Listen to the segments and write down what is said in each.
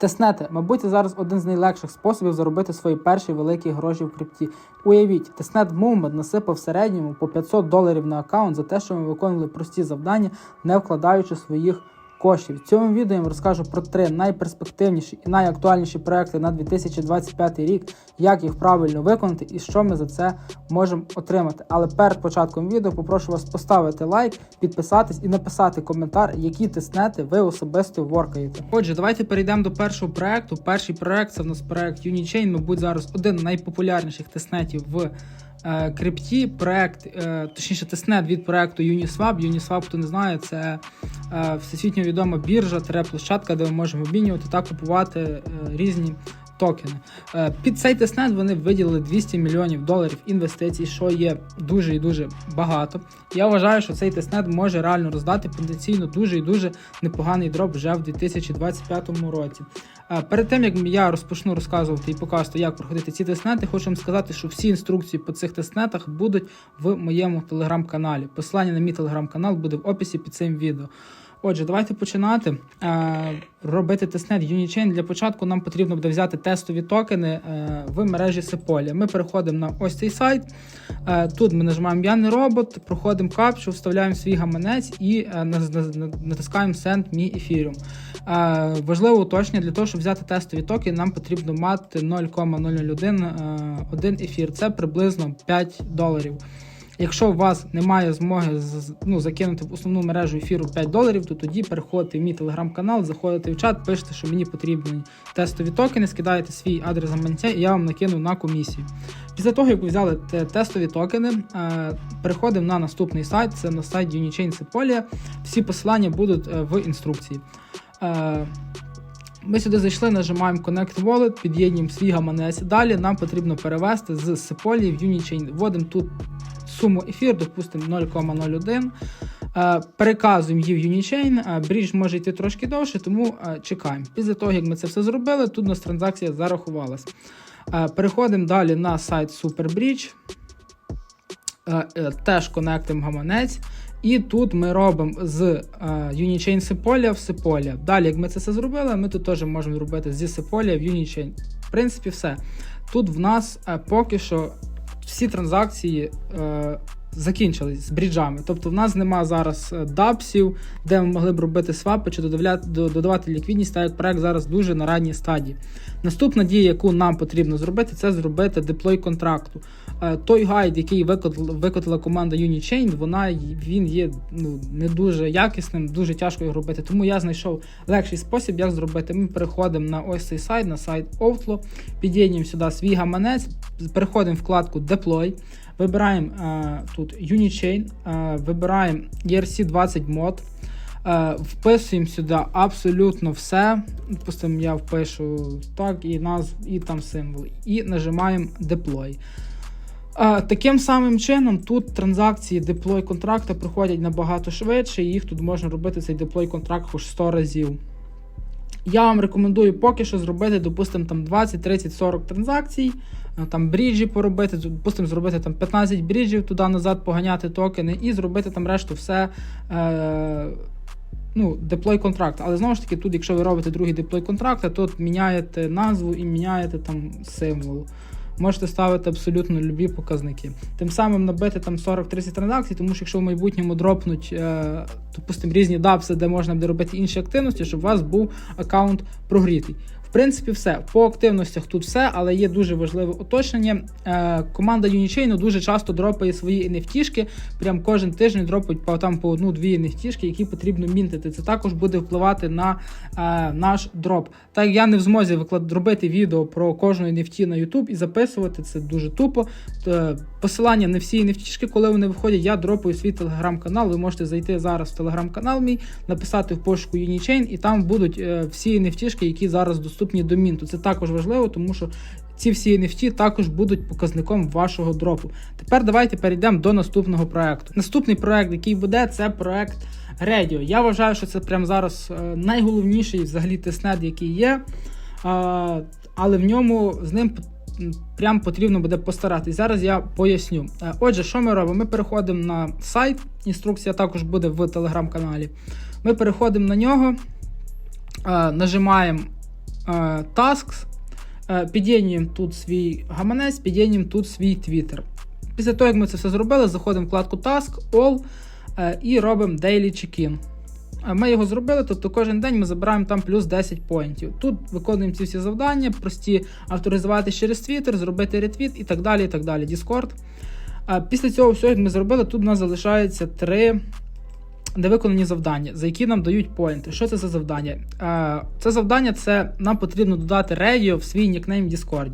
Тиснети, мабуть, це зараз один з найлегших способів заробити свої перші великі гроші в крипті. Уявіть, Тиснет Movement насипав в середньому по 500 доларів на аккаунт за те, що ми виконували прості завдання, не вкладаючи своїх коштів. В цьому відео я вам розкажу про три найперспективніші і найактуальніші проекти на 2025 рік, як їх правильно виконати і що ми за це можемо отримати. Але перед початком відео попрошу вас поставити лайк, підписатись і написати коментар, які тиснети ви особисто воркаєте. Отже, давайте перейдемо до першого проекту. Перший проект це в нас проект Unichain, мабуть, зараз один з найпопулярніших тиснетів в крипті. Проект, е, точніше, тестнет від проекту Uniswap. Uniswap, хто не знає, це е, всесвітньо відома біржа, площадка, де ми можемо обмінювати та купувати е, різні токени. Е, Під цей тестнет вони виділили 200 мільйонів доларів інвестицій, що є дуже і дуже багато. Я вважаю, що цей тестнет може реально роздати потенційно дуже і дуже непоганий дроп вже в 2025 році. Е, Перед тим як я розпочну розказувати і показувати, як проходити ці тестнети, хочу вам сказати, що всі інструкції по цих тестнетах будуть в моєму телеграм-каналі. Посилання на мій телеграм-канал буде в описі під цим відео. Отже, давайте починати е, робити тестнет Unichain. Для початку нам потрібно буде взяти тестові токени е, в мережі Sepolia. Ми переходимо на ось цей сайт. Е, тут ми нажимаємо Я не робот, проходимо капчу, вставляємо свій гаманець і натискаємо Send Me Ethereum. Важливе уточнення, для того, щоб взяти тестові токени, нам потрібно мати 0,001 е, ефір. Це приблизно 5 доларів. Якщо у вас немає змоги ну, закинути в основну мережу ефіру 5 доларів, то тоді переходите в мій телеграм-канал, заходите в чат, пишете, що мені потрібні тестові токени, скидаєте свій адрес гаманця, і я вам накину на комісію. Після того, як ви взяли тестові токени, е, переходимо на наступний сайт, це на сайт Unichain Sepolia. Всі посилання будуть е, в інструкції. Е, ми сюди зайшли, нажимаємо Connect Wallet, під'єднуємо свій гаманець. Далі нам потрібно перевести з Sepolia в Unichain. Вводимо тут суму ефір, допустимо 0,01. Е, Переказуємо її в Unichain. Е, Брідж може йти трошки довше, тому е, чекаємо. Після того, як ми це все зробили, тут у нас транзакція зарахувалась. Переходимо далі на сайт SuperBridge. Теж конектимо гаманець. І тут ми робимо з Unichain Sepolia в Sepolia. Далі, як ми це все зробили, ми тут теж можемо зробити зі Sepolia в Unichain. В принципі, все. Тут в нас поки що всі транзакції е, закінчились з бріджами. Тобто в нас нема зараз е, дапсів, де ми могли б робити свапи чи додавати ліквідність, так як проект зараз дуже на ранній стадії. Наступна дія, яку нам потрібно зробити, це зробити деплой контракту. Е, Той гайд, який викотила, команда Unichain, вона він є ну, не дуже якісним, дуже тяжко його робити. Тому я знайшов легший спосіб, як зробити. Ми переходимо на ось цей сайт, на сайт Outflow, під'єднуємо сюди свій гаманець, переходимо вкладку Deploy, вибираємо е, тут Unichain, е, вибираємо ERC20 мод. Е, вписуємо сюди абсолютно все. Допустимо, я впишу так, і назв, і там символ. І нажимаємо Deploy. Таким самим чином, тут транзакції деплой контракта проходять набагато швидше, і їх тут можна робити цей деплой контракт хоч 100 разів. Я вам рекомендую поки що зробити, допустимо, там 20, 30, 40 транзакцій, там бріджі поробити, допустимо, зробити там 15 бріджів туди-назад, поганяти токени і зробити там решту все. Е- Ну, деплой контракт. Але знову ж таки, тут, якщо ви робите другий деплой контракт, то міняєте назву і міняєте там символ. Можете ставити абсолютно любі показники. Тим самим набити там 40-30 транзакцій, тому що якщо в майбутньому дропнуть, е, допустимо, різні дапси, де можна буде робити інші активності, щоб у вас був аккаунт прогрітий. Принципі, все. По активностях тут все, але є дуже важливе уточнення. Е, команда Unichain дуже часто дропає свої NFT-шки, прям кожен тиждень дропають по там по одну-дві NFT-шки, які потрібно мінтити. Це також буде впливати на е, наш дроп. Так я не в змозі виклад... робити відео про кожну NFT на YouTube і записувати, це дуже тупо. Посилання на всі NFT-шки, коли вони виходять, я дропаю свій телеграм-канал. Ви можете зайти зараз в телеграм-канал мій, написати в пошуку Unichain, і там будуть е, всі NFT-шки, які зараз доступні до мінту. Це також важливо, тому що ці всі NFT також будуть показником вашого дропу. Тепер давайте перейдемо до наступного проекту. Наступний проект, який буде, це проект Radio. Я вважаю, що це прямо зараз е, найголовніший взагалі тестнет, який є. Але в ньому з ним прям потрібно буде постаратись. Зараз я поясню. Е, Отже, що ми робимо? Ми переходимо на сайт. Інструкція також буде в телеграм-каналі. Ми переходимо на нього, е, нажимаємо е, Tasks, під'єднуємо тут свій гаманець, під'єднуємо тут свій Twitter. Після того, як ми це все зробили, заходимо в вкладку Task, All і робимо Daily Check-in. Ми його зробили, тобто кожен день ми забираємо там плюс 10 поінтів. Тут виконуємо ці всі завдання, прості авторизувати через Twitter, зробити ретвіт і так далі. і так далі. Discord. Після цього всього, як ми зробили, тут у нас залишається три невиконані завдання, за які нам дають поінти. Що це за завдання? Це завдання це нам потрібно додати радіо в свій нікнейм в Discord.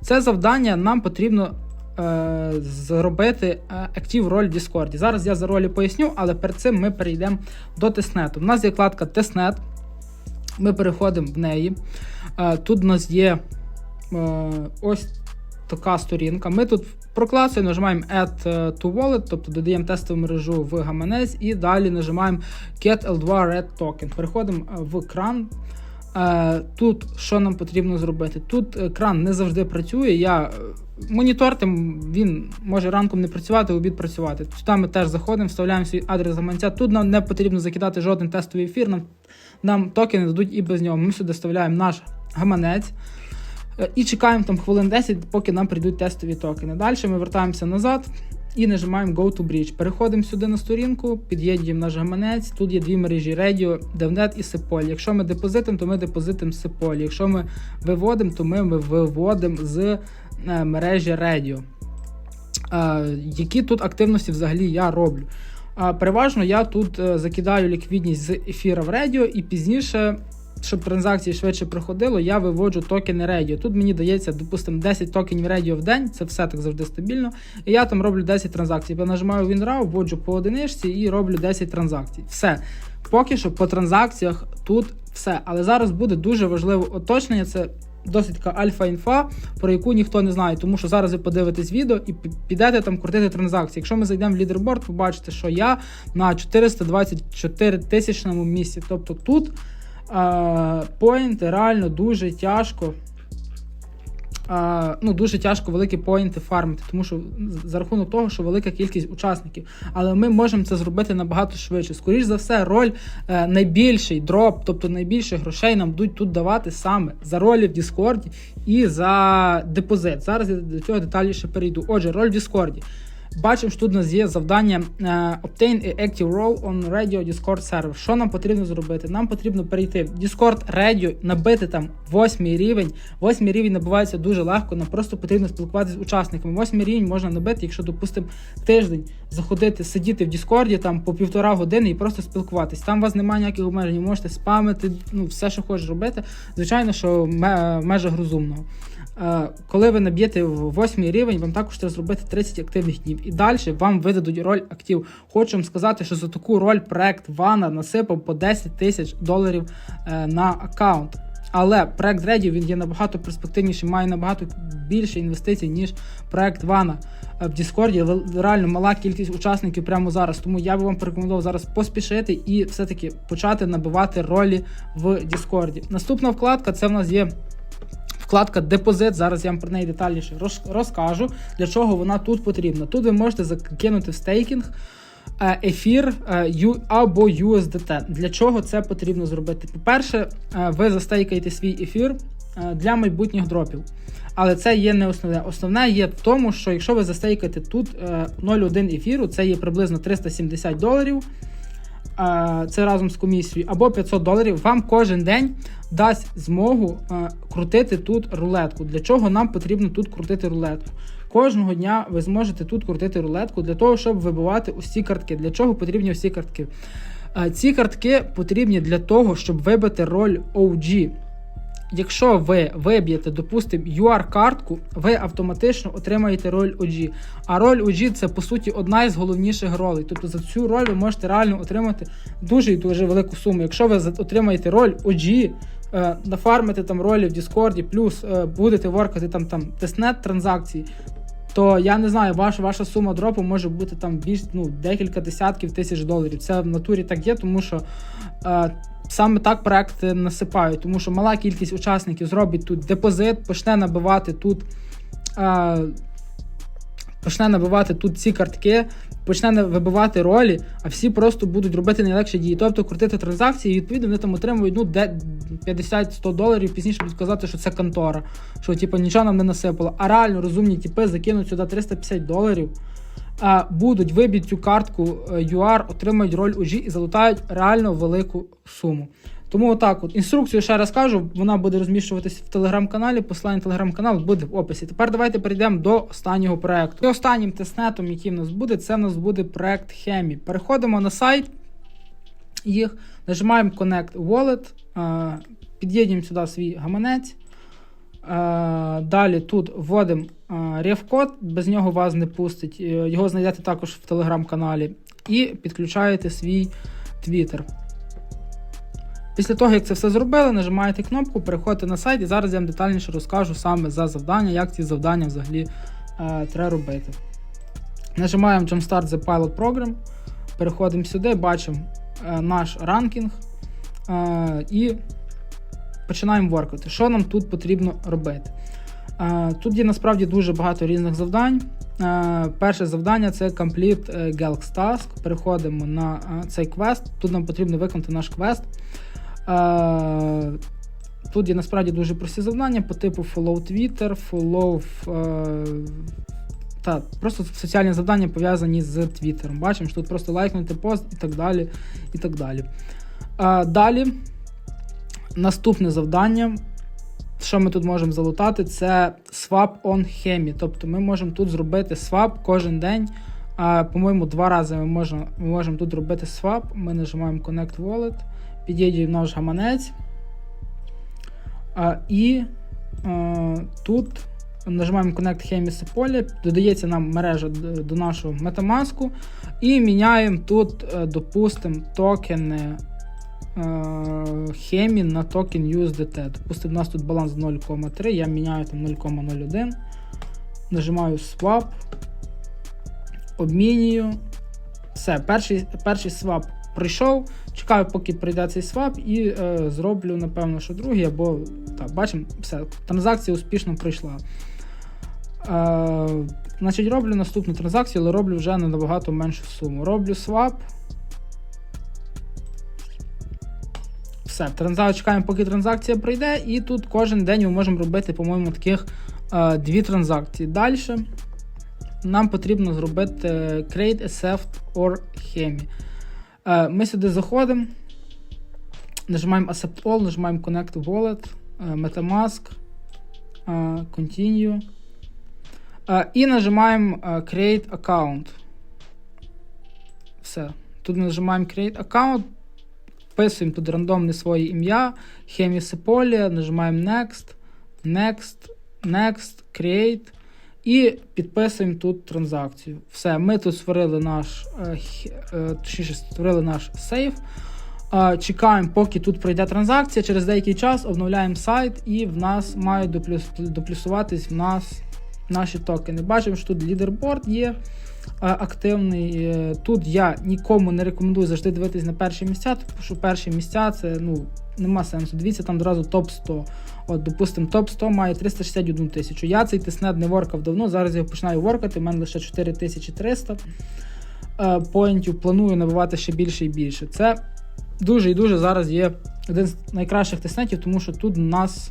Це завдання нам потрібно е, зробити е, актив роль в Discord. Зараз я за ролі поясню, але перед цим ми перейдемо до тестнету. У нас є вкладка Тестнет. Ми переходимо в неї. Е, Тут у нас є ось така сторінка. Ми тут прокласуємо, нажимаємо Add to Wallet, тобто додаємо тестову мережу в гаманець і далі нажимаємо Get L2 Red Token. Переходимо в кран. Е, Тут що нам потрібно зробити? Тут кран не завжди працює. Я е, монітор тим він може ранком не працювати, обід працювати. Сюди ми теж заходимо, вставляємо свій адрес гаманця. Тут нам не потрібно закидати жоден тестовий ефір. Нам, нам токени дадуть і без нього. Ми сюди вставляємо наш гаманець. Е, І чекаємо там хвилин 10, поки нам прийдуть тестові токени. Далі ми вертаємося назад і нажимаємо Go to Bridge. Переходимо сюди на сторінку, під'єднуємо наш гаманець. Тут є дві мережі Radio, DevNet і Sepoly. Якщо ми депозитимо, то ми депозитимо з Sepoly. Якщо ми виводимо, то ми виводимо з е, мережі Radio. Які тут активності взагалі я роблю? Переважно я тут е, закидаю ліквідність з ефіра в Радіо і пізніше щоб транзакції швидше проходило, я виводжу токени Радіо. Тут мені дається, допустимо, 10 токенів Радіо в день, це все так завжди стабільно. І я там роблю 10 транзакцій. Я нажимаю WinRAW, вводжу по одиничці і роблю 10 транзакцій. Все. Поки що по транзакціях тут все. Але зараз буде дуже важливе уточнення. Це досить така альфа-інфа, про яку ніхто не знає, тому що зараз ви подивитесь відео і підете там крутити транзакції. Якщо ми зайдемо в лідерборд, побачите, що я на 424 тисячному місці. Тобто тут поінти реально дуже тяжко. Ну, Дуже тяжко великі поінти фармити, тому що за рахунок того, що велика кількість учасників. Але ми можемо це зробити набагато швидше. Скоріше за все, роль е, найбільший дроп, тобто найбільше грошей нам будуть тут давати саме за ролі в Діскорді і за депозит. Зараз я до цього детальніше перейду. Отже, роль в Діскорді. Бачимо, що тут у нас є завдання uh, Obtain a Active Role on Radio Discord Server. Що нам потрібно зробити? Нам потрібно перейти в Discord Radio, набити там восьмий рівень. Восьмий рівень набувається дуже легко, нам просто потрібно спілкуватися з учасниками. Восьмий рівень можна набити, якщо, допустимо, тиждень заходити, сидіти в Discord там по півтора години і просто спілкуватись. Там у вас немає ніяких обмежень, можете спамити, ну все, що хочеш робити. Звичайно, що в межах розумного. Коли ви наб'єте в 8 рівень, вам також треба зробити 30 активних днів. І далі вам видадуть роль актив. Хочу вам сказати, що за таку роль проект Вана насипав по 10 тисяч доларів е, на аккаунт. Але проект Ready він є набагато перспективніший, має набагато більше інвестицій, ніж проект Вана в Діскорді. Реально мала кількість учасників прямо зараз. Тому я би вам порекомендував зараз поспішити і все-таки почати набивати ролі в Діскорді. Наступна вкладка це в нас є. Вкладка депозит, зараз я вам про неї детальніше розкажу, для чого вона тут потрібна. Тут ви можете закинути в стейкінг е, ефір е, або USDT. Для чого це потрібно зробити? По-перше, е, ви застейкаєте свій ефір для майбутніх дропів. Але це є не основне. Основне є в тому, що якщо ви застейкаєте тут 0,1 ефіру, це є приблизно 370 доларів це разом з комісією, або 500 доларів, вам кожен день дасть змогу крутити тут рулетку. Для чого нам потрібно тут крутити рулетку? Кожного дня ви зможете тут крутити рулетку для того, щоб вибивати усі картки. Для чого потрібні усі картки? Ці картки потрібні для того, щоб вибити роль OG. Якщо ви виб'єте, допустимо, UR-картку, ви автоматично отримаєте роль OG. А роль OG це по суті одна із головніших ролей. Тобто за цю роль ви можете реально отримати дуже і дуже велику суму. Якщо ви отримаєте роль OG, е, нафармите там ролі в Discord, плюс е, будете воркати там там тестнет транзакції, то я не знаю, ваша ваша сума дропу може бути там більш ну, декілька десятків тисяч доларів. Це в натурі так є, тому що. Е, Саме так проекти насипають, тому що мала кількість учасників зробить тут депозит, почне набивати тут е, почне набивати тут ці картки, почне вибивати ролі, а всі просто будуть робити найлегші дії, тобто крутити транзакції, і відповідно вони там отримують ну, де 50-100 доларів, пізніше будуть казати, що це контора, що типу, нічого нам не насипало. А реально розумні типи закинуть сюди 350 доларів, а, будуть виб'ють цю картку е, UR, отримають роль UG і залутають реально велику суму. Тому отак от. Інструкцію ще раз кажу, вона буде розміщуватись в телеграм-каналі. Посилання на телеграм-канал буде в описі. Тепер давайте перейдемо до останнього проекту. І останнім тестнетом, який в нас буде, це в нас буде проект Хемі. Переходимо на сайт їх, нажимаємо Connect Wallet, е, під'єднуємо сюди свій гаманець. Е, Далі тут вводимо реф-код, без нього вас не пустить. Е, Його знайдете також в телеграм-каналі. І підключаєте свій Twitter. Після того, як це все зробили, нажимаєте кнопку, переходите на сайт, і зараз я вам детальніше розкажу саме за завдання, як ці завдання взагалі е, треба робити. Нажимаємо Jumpstart the Pilot Program, переходимо сюди, бачимо е, наш ранкінг е, і починаємо воркати. Що нам тут потрібно робити? Е, тут є насправді дуже багато різних завдань. Е, перше завдання це Complete е, Gelx Task. Переходимо на цей квест. Тут нам потрібно виконати наш квест. Тут є насправді дуже прості завдання по типу follow Twitter, follow та, просто соціальні завдання пов'язані з Твіттером. Бачимо, що тут просто лайкнути пост і так далі. І так далі. Далі, наступне завдання. Що ми тут можемо залутати, це swap on Hemi. Тобто ми можемо тут зробити свап кожен день. По-моєму, два рази ми можемо, ми можемо тут робити свап. Ми нажимаємо Connect Wallet, під'єднуємо наш гаманець. А, і а, тут нажимаємо Connect Hemi Sepolia, додається нам мережа до нашого Metamask. І міняємо тут, е, допустимо, токени Хемі на токен USDT. Допустимо, у нас тут баланс 0,3, я міняю там 0,01. Нажимаю Swap, обмінюю. Все, перший, перший свап прийшов. Чекаю, поки прийде цей свап, і е, зроблю, напевно, що другий, або так, бачимо, все, транзакція успішно пройшла. Е, значить, роблю наступну транзакцію, але роблю вже на набагато меншу суму. Роблю свап. Все, транзакцію чекаємо, поки транзакція пройде, і тут кожен день ми можемо робити, по-моєму, таких е, дві транзакції. Далі нам потрібно зробити Create a Theft or Hemi. Е, ми сюди заходимо, нажимаємо Accept All, нажимаємо Connect Wallet, е, Metamask, е, Continue. Е, і нажимаємо е, Create Account. Все. Тут нажимаємо Create Account. Вписуємо тут рандомне своє ім'я, Хемісиполія, нажимаємо Next, Next, Next, Create і підписуємо тут транзакцію. Все, ми тут створили наш, е, е, точніше, створили наш сейф. Чекаємо, поки тут пройде транзакція. Через деякий час обновляємо сайт, і в нас мають доплюс, доплюсуватись в нас наші токени. Бачимо, що тут лідерборд є а, активний. Е, Тут я нікому не рекомендую завжди дивитись на перші місця, тому що перші місця це ну, нема сенсу. Дивіться, там одразу топ 100. От, допустимо, топ 100 має 361 тисячу. Я цей тиснет не воркав давно, зараз я починаю воркати, в мене лише 4300 е, поінтів. Планую набивати ще більше і більше. Це дуже і дуже зараз є один з найкращих тиснетів, тому що тут у нас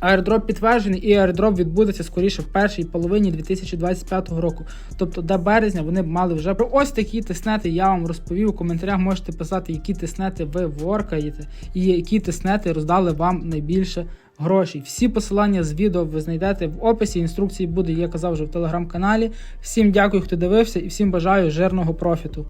Аердроп підтверджений, і аердроп відбудеться скоріше в першій половині 2025 року. Тобто до березня вони б мали вже про ось такі тиснети. Я вам розповів. У коментарях можете писати, які тиснети ви воркаєте, і які тиснети роздали вам найбільше грошей. Всі посилання з відео ви знайдете в описі. Інструкції буде, я казав вже в телеграм-каналі. Всім дякую, хто дивився, і всім бажаю жирного профіту.